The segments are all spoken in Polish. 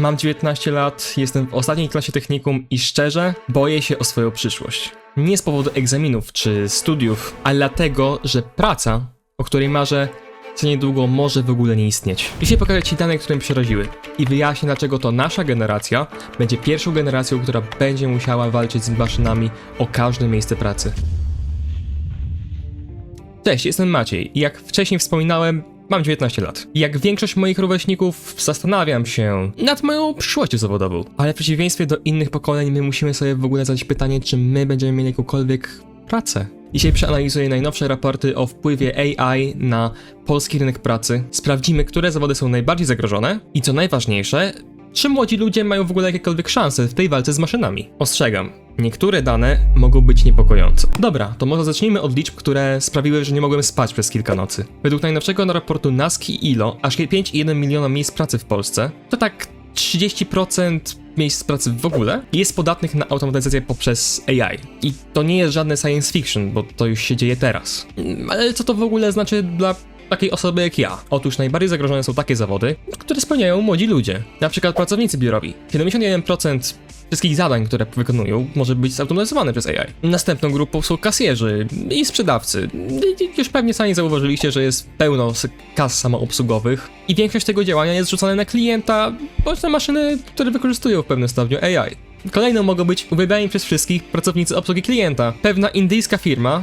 Mam 19 lat, jestem w ostatniej klasie technikum i szczerze boję się o swoją przyszłość. Nie z powodu egzaminów czy studiów, ale dlatego, że praca, o której marzę, za niedługo może w ogóle nie istnieć. Dzisiaj pokażę Ci dane, które mnie przeraziły i wyjaśnię, dlaczego to nasza generacja będzie pierwszą generacją, która będzie musiała walczyć z maszynami o każde miejsce pracy. Cześć, jestem Maciej i jak wcześniej wspominałem, mam 19 lat. Jak większość moich rówieśników zastanawiam się nad moją przyszłością zawodową. Ale w przeciwieństwie do innych pokoleń, my musimy sobie w ogóle zadać pytanie, czy my będziemy mieli jakąkolwiek pracę. Dzisiaj przeanalizuję najnowsze raporty o wpływie AI na polski rynek pracy. Sprawdzimy, które zawody są najbardziej zagrożone i co najważniejsze, czy młodzi ludzie mają w ogóle jakiekolwiek szanse w tej walce z maszynami. Ostrzegam, niektóre dane mogą być niepokojące. Dobra, to może zacznijmy od liczb, które sprawiły, że nie mogłem spać przez kilka nocy. Według najnowszego raportu NASKI ILO, aż 5,1 miliona miejsc pracy w Polsce, to tak 30% miejsc pracy w ogóle jest podatnych na automatyzację poprzez AI. I to nie jest żadne science fiction, bo to już się dzieje teraz. Mm, Ale co to w ogóle znaczy dla takiej osoby jak ja? Otóż najbardziej zagrożone są takie zawody, które spełniają młodzi ludzie. Na przykład pracownicy biurowi. 71% wszystkich zadań, które wykonują, może być zautomatyzowane przez AI. Następną grupą są kasjerzy i sprzedawcy. Już pewnie sami zauważyliście, że jest pełno kas samoobsługowych i większość tego działania jest rzucane na klienta bądź na maszyny, które wykorzystują w pewnym stopniu AI. Kolejną mogą być uwielbiani przez wszystkich pracownicy obsługi klienta. Pewna indyjska firma,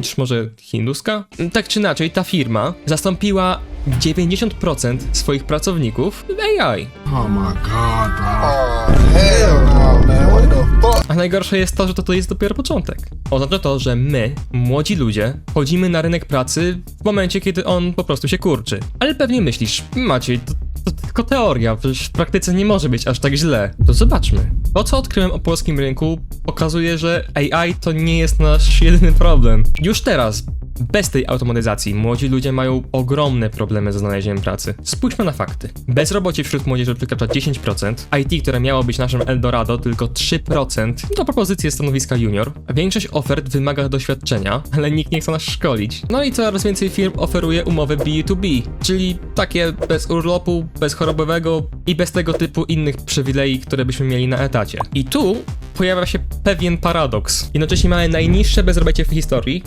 czy może hinduska? Tak czy inaczej, ta firma zastąpiła 90% swoich pracowników AI. Oh my god, bro. Oh, hell no, man. What the fuck? A najgorsze jest to, że to, to jest dopiero początek. Oznacza to, że my, młodzi ludzie, wchodzimy na rynek pracy w momencie, kiedy on po prostu się kurczy. Ale pewnie myślisz, Maciej, to, to tylko teoria, przecież w praktyce nie może być aż tak źle. To zobaczmy. To, co odkryłem o polskim rynku, pokazuje, że AI to nie jest nasz jedyny problem. Już teraz, bez tej automatyzacji młodzi ludzie mają ogromne problemy ze znalezieniem pracy. Spójrzmy na fakty. Bezrobocie wśród młodzieży przekracza 10%, IT, które miało być naszym Eldorado, tylko 3% do propozycji stanowiska junior. Większość ofert wymaga doświadczenia, ale nikt nie chce nas szkolić. No i coraz więcej firm oferuje umowy B2B, czyli takie bez urlopu, bez chorobowego i bez tego typu innych przywilei, które byśmy mieli na etacie. I tu pojawia się pewien paradoks. Jednocześnie mamy najniższe bezrobocie w historii,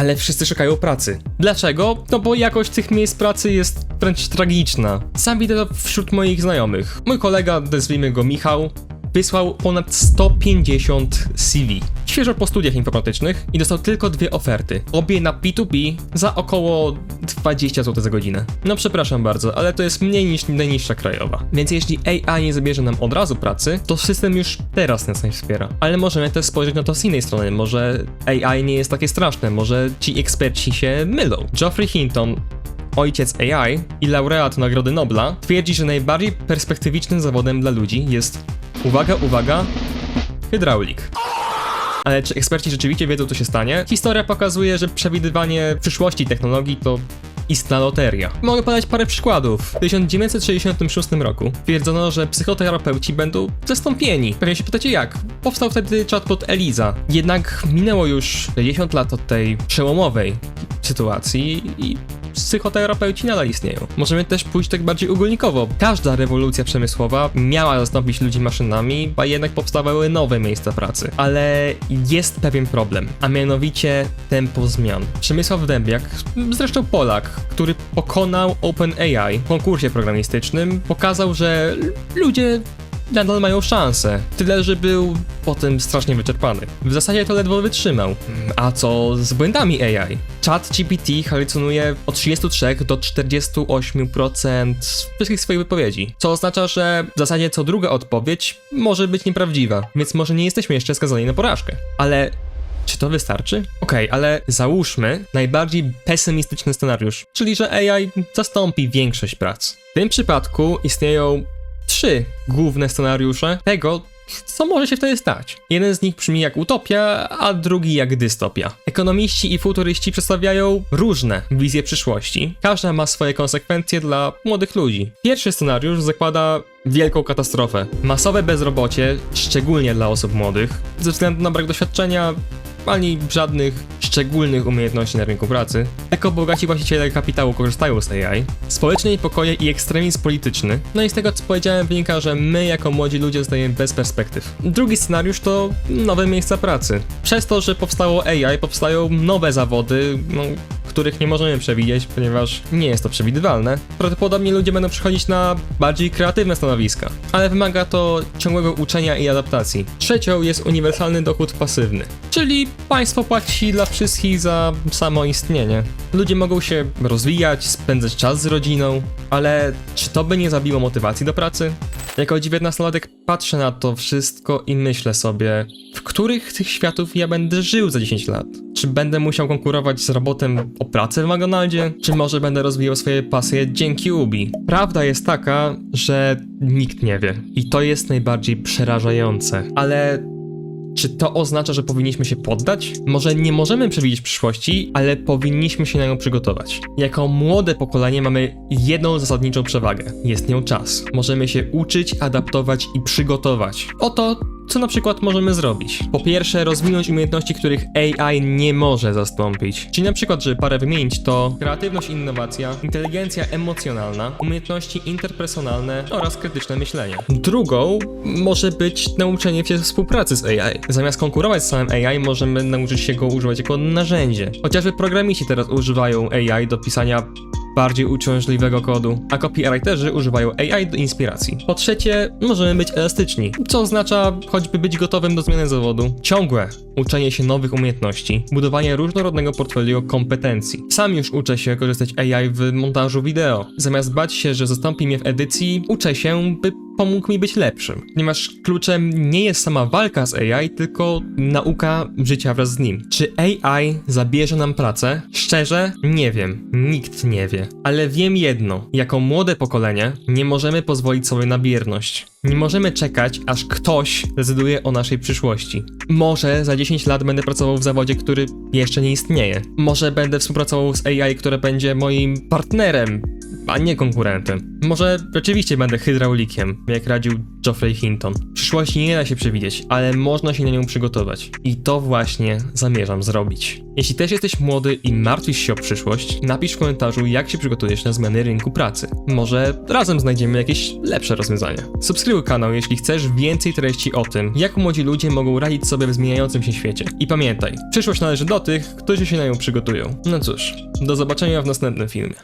ale wszyscy szukają pracy. Dlaczego? No bo jakość tych miejsc pracy jest wręcz tragiczna. Sam widzę to wśród moich znajomych. Mój kolega, nazwijmy go Michał, wysłał ponad 150 CV. Świeżo po studiach informatycznych i dostał tylko dwie oferty. Obie na P2P za około 20 zł za godzinę. No przepraszam bardzo, ale to jest mniej niż najniższa krajowa. Więc jeśli AI nie zabierze nam od razu pracy, to system już teraz nas nie wspiera. Ale możemy też spojrzeć na to z innej strony. Może AI nie jest takie straszne, może ci eksperci się mylą. Geoffrey Hinton ojciec AI i laureat Nagrody Nobla, twierdzi, że najbardziej perspektywicznym zawodem dla ludzi jest, uwaga, uwaga, hydraulik. Ale czy eksperci rzeczywiście wiedzą, co się stanie? Historia pokazuje, że przewidywanie przyszłości technologii to istna loteria. Mogę podać parę przykładów. W 1966 roku twierdzono, że psychoterapeuci będą zastąpieni. Pewnie się pytacie jak? Powstał wtedy chatbot Eliza. Jednak minęło już 60 lat od tej przełomowej sytuacji i psychoterapeuci nadal istnieją. Możemy też pójść tak bardziej ogólnikowo. Każda rewolucja przemysłowa miała zastąpić ludzi maszynami, a jednak powstawały nowe miejsca pracy. Ale jest pewien problem, a mianowicie tempo zmian. Przemysław Dębiak, zresztą Polak, który pokonał OpenAI w konkursie programistycznym, pokazał, że ludzie nadal mają szansę. Tyle, że był potem strasznie wyczerpany. W zasadzie to ledwo wytrzymał. A co z błędami AI? Chat GPT halucynuje od 33 do 48% wszystkich swoich wypowiedzi. Co oznacza, że w zasadzie co druga odpowiedź może być nieprawdziwa, więc może nie jesteśmy jeszcze skazani na porażkę. Ale czy to wystarczy? Okej, ale załóżmy najbardziej pesymistyczny scenariusz, czyli że AI zastąpi większość prac. W tym przypadku istnieją trzy główne scenariusze tego, co może się wtedy stać. Jeden z nich brzmi jak utopia, a drugi jak dystopia. Ekonomiści i futuryści przedstawiają różne wizje przyszłości. Każda ma swoje konsekwencje dla młodych ludzi. Pierwszy scenariusz zakłada wielką katastrofę. Masowe bezrobocie, szczególnie dla osób młodych, ze względu na brak doświadczenia ani żadnych szczególnych umiejętności na rynku pracy, tylko bogaci właściciele kapitału korzystają z AI, społeczne niepokoje i ekstremizm polityczny, no i z tego co powiedziałem wynika, że my jako młodzi ludzie zostajemy bez perspektyw. Drugi scenariusz to nowe miejsca pracy. Przez to, że powstało AI, powstają nowe zawody, no, których nie możemy przewidzieć, ponieważ nie jest to przewidywalne. Prawdopodobnie ludzie będą przychodzić na bardziej kreatywne stanowiska, ale wymaga to ciągłego uczenia i adaptacji. Trzecią jest uniwersalny dochód pasywny, czyli państwo płaci dla wszystkich za samo istnienie. Ludzie mogą się rozwijać, spędzać czas z rodziną, ale czy to by nie zabiło motywacji do pracy? Jako 19-latek patrzę na to wszystko i myślę sobie, w których tych światów ja będę żył za 10 lat? Czy będę musiał konkurować z robotem o pracę w McDonaldzie? Czy może będę rozwijał swoje pasje dzięki Ubi? Prawda jest taka, że nikt nie wie. I to jest najbardziej przerażające. Ale czy to oznacza, że powinniśmy się poddać? Może nie możemy przewidzieć przyszłości, ale powinniśmy się na nią przygotować. Jako młode pokolenie mamy jedną zasadniczą przewagę. Jest nią czas. Możemy się uczyć, adaptować i przygotować. Oto co na przykład możemy zrobić? Po pierwsze, rozwinąć umiejętności, których AI nie może zastąpić. Czyli na przykład, żeby parę wymienić, to kreatywność i innowacja, inteligencja emocjonalna, umiejętności interpersonalne oraz krytyczne myślenie. Drugą może być nauczenie się współpracy z AI. Zamiast konkurować z samym AI, możemy nauczyć się go używać jako narzędzie. Chociażby programiści teraz używają AI do pisania bardziej uciążliwego kodu, a copywriterzy używają AI do inspiracji. Po trzecie, możemy być elastyczni, co oznacza choćby być gotowym do zmiany zawodu, ciągłe uczenie się nowych umiejętności, budowanie różnorodnego portfolio kompetencji. Sam już uczę się korzystać AI w montażu wideo. Zamiast bać się, że zastąpi mnie w edycji, uczę się, by pomógł mi być lepszym. Ponieważ kluczem nie jest sama walka z AI, tylko nauka życia wraz z nim. Czy AI zabierze nam pracę? Szczerze, nie wiem. Nikt nie wie. Ale wiem jedno. Jako młode pokolenie nie możemy pozwolić sobie na bierność. Nie możemy czekać, aż ktoś decyduje o naszej przyszłości. Może za 10 lat będę pracował w zawodzie, który jeszcze nie istnieje. Może będę współpracował z AI, które będzie moim partnerem, a nie konkurentem. Może rzeczywiście będę hydraulikiem, jak radził Geoffrey Hinton. Przyszłości nie da się przewidzieć, ale można się na nią przygotować. I to właśnie zamierzam zrobić. Jeśli też jesteś młody i martwisz się o przyszłość, napisz w komentarzu, jak się przygotujesz na zmiany rynku pracy. Może razem znajdziemy jakieś lepsze rozwiązania. Subskrybuj kanał, jeśli chcesz więcej treści o tym, jak młodzi ludzie mogą radzić sobie w zmieniającym się świecie. I pamiętaj, przyszłość należy do tych, którzy się na nią przygotują. No cóż, do zobaczenia w następnym filmie.